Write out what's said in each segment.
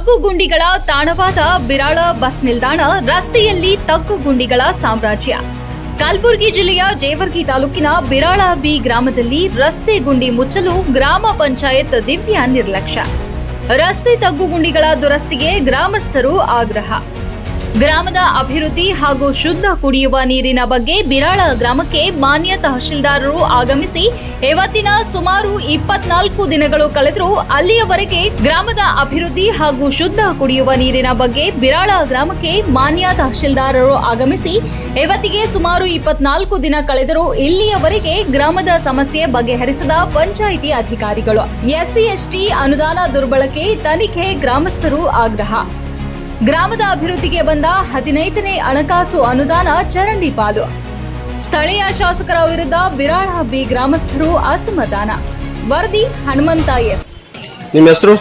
ತಗ್ಗು ಗುಂಡಿಗಳ ತಾಣವಾದ ಬಿರಾಳ ಬಸ್ ನಿಲ್ದಾಣ ರಸ್ತೆಯಲ್ಲಿ ತಗ್ಗು ಗುಂಡಿಗಳ ಸಾಮ್ರಾಜ್ಯ. ಕಲಬುರಗಿ ಜಿಲ್ಲೆಯ ಜೇವರ್ಗಿ ತಾಲೂಕಿನ ಬಿರಾಳ ಬಿ ಗ್ರಾಮದಲ್ಲಿ ರಸ್ತೆ ಗುಂಡಿ ಮುಚ್ಚಲು ಗ್ರಾಮ ಪಂಚಾಯತ್ ದಿವ್ಯ ನಿರ್ಲಕ್ಷ್ಯ. ರಸ್ತೆ ತಗ್ಗುಗುಂಡಿಗಳ ದುರಸ್ತಿಗೆ ಗ್ರಾಮಸ್ಥರು ಆಗ್ರಹ. ಗ್ರಾಮದ ಅಭಿವೃದ್ಧಿ ಹಾಗೂ ಶುದ್ಧ ಕುಡಿಯುವ ನೀರಿನ ಬಗ್ಗೆ ಬಿರಾಳ ಗ್ರಾಮಕ್ಕೆ ಮಾನ್ಯ ತಹಶೀಲ್ದಾರರು ಆಗಮಿಸಿ ಇವತ್ತಿನ ಸುಮಾರು ಇಪ್ಪತ್ನಾಲ್ಕು ದಿನಗಳು ಕಳೆದರೂ ಅಲ್ಲಿಯವರೆಗೆ ಗ್ರಾಮದ ಅಭಿವೃದ್ಧಿ ಹಾಗೂ ಶುದ್ಧ ಕುಡಿಯುವ ನೀರಿನ ಬಗ್ಗೆ ಬಿರಾಳ ಗ್ರಾಮಕ್ಕೆ ಮಾನ್ಯ ತಹಶೀಲ್ದಾರರು ಆಗಮಿಸಿ ಇವತ್ತಿಗೆ ಸುಮಾರು ಇಪ್ಪತ್ನಾಲ್ಕು ದಿನ ಕಳೆದರೂ ಇಲ್ಲಿಯವರೆಗೆ ಗ್ರಾಮದ ಸಮಸ್ಯೆ ಬಗೆಹರಿಸದ ಪಂಚಾಯಿತಿ ಅಧಿಕಾರಿಗಳು. ಎಸ್ಸಿ, ಎಸ್ಟಿ ಅನುದಾನ ದುರ್ಬಳಕೆ ತನಿಖೆ ಗ್ರಾಮಸ್ಥರು ಆಗ್ರಹ. ಗ್ರಾಮದ ಅಭಿವೃದ್ಧಿಗೆ ಬಂದ ಹದಿನೈದನೇ ಹಣಕಾಸು ಅನುದಾನ ಚರಂಡಿ ಪಾಲು. ಸ್ಥಳೀಯ ಶಾಸಕರ ವಿರುದ್ಧ ಬಿರಾಳ ಬಿ ಗ್ರಾಮಸ್ಥರು ಅಸಮಾಧಾನ. ವರದಿ ಹನುಮಂತ ಎಸ್. ನಿಮ್ಮ ಹೆಸರು?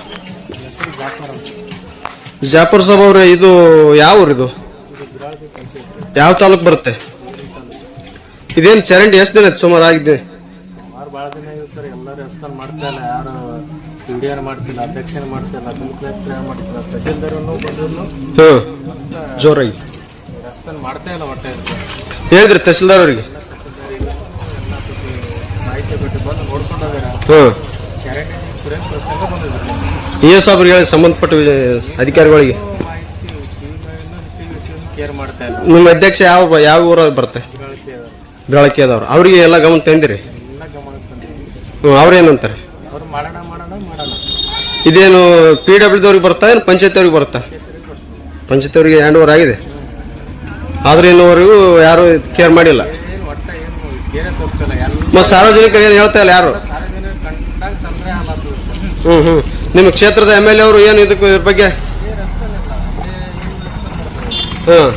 ಜಾಫರ್ ಸಾಬ್ ಅವ್ರೆ ಇದು ಯಾವ ಊರು ಇದು? ಯಾವ ತಾಲೂಕು ಬರುತ್ತೆ? ಇದೇನು ಚರಂಡಿ ಎಷ್ಟು ದಿನ ಸುಮಾರು ಆಗಿದೆ? ಇಂಡಿಯನ್ ಮಾಡ್ತಿಲ್ಲ ಅಧ್ಯಕ್ಷನ ಮಾಡ್ತಿಲ್ಲ ಕಲೆಕ್ಟರ್ ಮಾಡ್ತಿಲ್ಲ ಬಂದ್ರು ಜೋರಾಗಿ. ಹೆಸ್ತಾನ್ ಮಾಡ್ತಾ ಇಲ್ಲ ಹೊಟ್ಟೆ ಹೇಳಿದ್ರಿ ತಹಸೀಲ್ದಾರ್ ಅವರಿಗೆ. ಮಾಹಿತಿ ಬಿಟ್ಟು ಬಂದು ನೋಡ್ಕೊಂಡು ಹೋಗ್ಯಾರ ಚರಂಡಿ ಪ್ರಸಂಗ ಬಂದಿದ್ರು. ಹೇಳಿ ಸಂಬಂಧಪಟ್ಟ ಅಧಿಕಾರಿಗಳಿಗೆ. ಕೇರ್ ಮಾಡ್ತಾ ಇಲ್ಲ. ನಿಮ್ಮ ಅಧ್ಯಕ್ಷ ಯಾವ ಯಾವ ಊರ ಬರ್ತೆ ಬೆಳಕಿಯದವ್ರು ಅವರಿಗೆ ಎಲ್ಲ ಗಮನ ತಂದಿರಿ? ಅವ್ರೇನಂತಾರೆ ಅವ್ರು ಮಾಡೋಣ ಮಾಡೋಣ ಮಾಡೋಣ. ಇದೇನು ಪಿ ಡಬ್ಲ್ಯೂದವ್ರಿಗೆ ಬರ್ತಾ ಏನು ಪಂಚಾಯತ್ ಅವ್ರಿಗೆ ಬರುತ್ತಾ? ಪಂಚಾಯತ್ ಅವರಿಗೆ ಹ್ಯಾಂಡ್ ಓವರ್ ಆಗಿದೆ. ಆದ್ರೆ ಇನ್ನುವರೆಗೂ ಯಾರು ಕೇರ್ ಮಾಡಿಲ್ಲ. ಏನು ಒಟ್ಟ ಏನು ಕೇರೇ ತೋರಿಸ್ತಿಲ್ಲ ಎಲ್ಲ ಮತ್ತು ಸಾರ್ವಜನಿಕರು ಏನು ಹೇಳ್ತಾ ಇಲ್ಲ ಯಾರು? ಸಾರ್ವಜನಿಕ ಕಂಡಾಗ ತೊಂದರೆ ಆಗಲ್ಲ ಹ್ಞೂ ಹ್ಞೂ ನಿಮ್ಮ ಕ್ಷೇತ್ರದ ಎಂ ಎಲ್ ಎ ಅವರು ಏನು ಇದಕ್ಕೂ ಇದ್ರ ಬಗ್ಗೆ? ಹಾಂ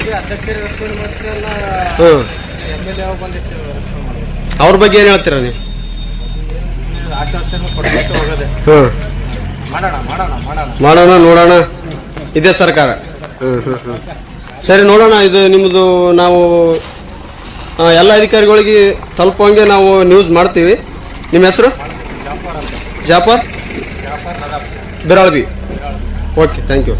ಇದೇ ಅಧ್ಯಕ್ಷರ ರೆಸ್ಪಾಂಡ್ ಮಾಡ್ತಿರಲ್ಲ ಹ್ಞೂ ಎಂ ಎಲ್ ಎ ಬಂದಿತ್ತು ರೆಸ್ಪಾಂಡ್ ಮಾಡಿದ್ರು. ಅವ್ರ ಬಗ್ಗೆ ಏನು ಹೇಳ್ತೀರಾ ನೀವು? ಹ್ಞೂ ಮಾಡೋಣ ನೋಡೋಣ. ಇದೇ ಸರ್ಕಾರ. ಹ್ಞೂ ಹ್ಞೂ ಹ್ಞೂ ಸರಿ ನೋಡೋಣ. ಇದು ನಿಮ್ಮದು ನಾವು ಎಲ್ಲ ಅಧಿಕಾರಿಗಳಿಗೆ ತಲುಪಂಗೆ ನಾವು ನ್ಯೂಸ್ ಮಾಡ್ತೀವಿ. ನಿಮ್ಮ ಹೆಸರು? ಜಾಫರ್ ಬಿರಾಳ್ಬಿ. Okay thank you